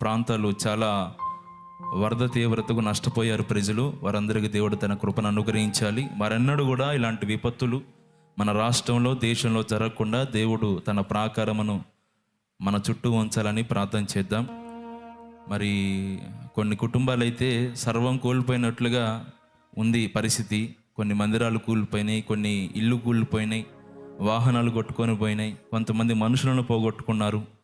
ప్రాంతాలు చాలా వరద తీవ్రతకు నష్టపోయారు ప్రజలు. వారందరికీ దేవుడు తన కృపను అనుగ్రహించాలి. మరెన్నడూ కూడా ఇలాంటి విపత్తులు మన రాష్ట్రంలో దేశంలో జరగకుండా దేవుడు తన ప్రాకారమును మన చుట్టూ ఉంచాలని ప్రార్థన చేద్దాం. మరి కొన్ని కుటుంబాలు అయితే సర్వం కోల్పోయినట్లుగా ఉంది పరిస్థితి. కొన్ని మందిరాలు కూలిపోయినాయి కొన్ని ఇల్లు కూలిపోయినాయి వాహనాలు కొట్టుకొని పోయినాయి కొంతమంది మనుషులను పోగొట్టుకున్నారు.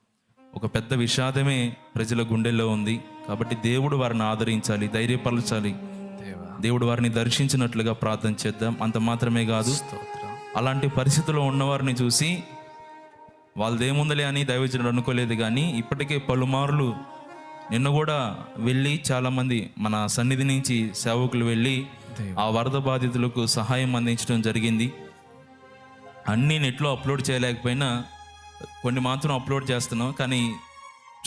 ఒక పెద్ద విషాదమే ప్రజల గుండెల్లో ఉంది. కాబట్టి దేవుడు వారిని ఆదరించాలి ధైర్యపరచాలి. దేవా. దేవుడు వారిని దర్శించినట్లుగా ప్రార్థన చేద్దాం. అంత మాత్రమే కాదు అలాంటి పరిస్థితిలో ఉన్నవారిని చూసి వాళ్ళదేముందలే అని దైవజనుడు అనుకోలేదు కానీ ఇప్పటికే పలుమార్లు నిన్న కూడా వెళ్ళి చాలామంది మన సన్నిధి నుంచి సేవకులు వెళ్ళి ఆ వరద బాధితులకు సహాయం అందించడం జరిగింది. అన్నీ నెట్లో అప్లోడ్ చేయలేకపోయినా కొన్ని మాత్రం అప్లోడ్ చేస్తున్నాం కానీ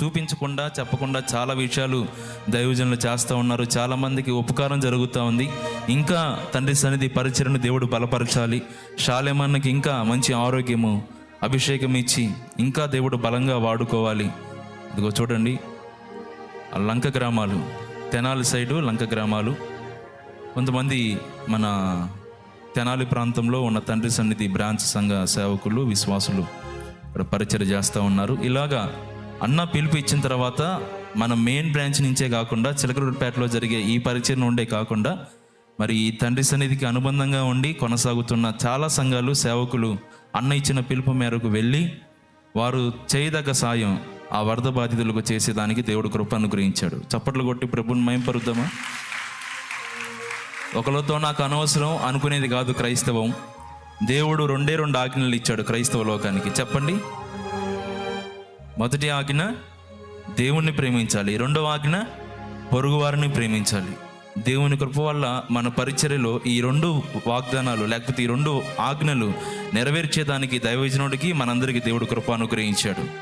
చూపించకుండా చెప్పకుండా చాలా విషయాలు దైవజనులు చేస్తూ ఉన్నారు. చాలామందికి ఉపకారం జరుగుతూ ఉంది. ఇంకా తండ్రి సన్నిధి పరిచయను దేవుడు బలపరచాలి. శాలేమన్నకి ఇంకా మంచి ఆరోగ్యము అభిషేకం ఇచ్చి ఇంకా దేవుడు బలంగా వాడుకోవాలి. ఇదిగో చూడండి. ఆ లంక గ్రామాలు తెనాలి సైడు లంక గ్రామాలు. కొంతమంది మన తెనాలి ప్రాంతంలో ఉన్న తండ్రి సన్నిధి బ్రాంచ్ సంఘ సేవకులు విశ్వాసులు. పరిచయం చేస్తూ ఉన్నారు. ఇలాగా అన్న పిలుపు ఇచ్చిన తర్వాత మన మెయిన్ బ్రాంచ్ నుంచే కాకుండా చిలకలూరుపేటలో జరిగే ఈ పరిచయం ఉండే కాకుండా మరి ఈ తండ్రి సన్నిధికి అనుబంధంగా ఉండి కొనసాగుతున్న చాలా సంఘాలు సేవకులు అన్న ఇచ్చిన పిలుపు మేరకు వెళ్ళి వారు చేయదగ్గ సాయం ఆ వరద బాధితులకు చేసేదానికి దేవుడు కృప అనుగ్రహించాడు. చప్పట్లు కొట్టి ప్రభుని మయంపరుద్దామా ఒకరితో నాకు అనవసరం అనుకునేది కాదు క్రైస్తవం. దేవుడు రెండే రెండు ఆజ్ఞలు ఇచ్చాడు క్రైస్తవ లోకానికి. చెప్పండి. మొదటి ఆజ్ఞ దేవుణ్ణి ప్రేమించాలి. రెండవ ఆజ్ఞ పొరుగువారిని ప్రేమించాలి. దేవుని కృప వల్ల మన పరిచర్యలో ఈ రెండు వాగ్దానాలు లేకపోతే ఈ రెండు ఆజ్ఞలు నెరవేర్చేదానికి దైవజనుడికి మనందరికీ దేవుడు కృప అనుగ్రహించాడు.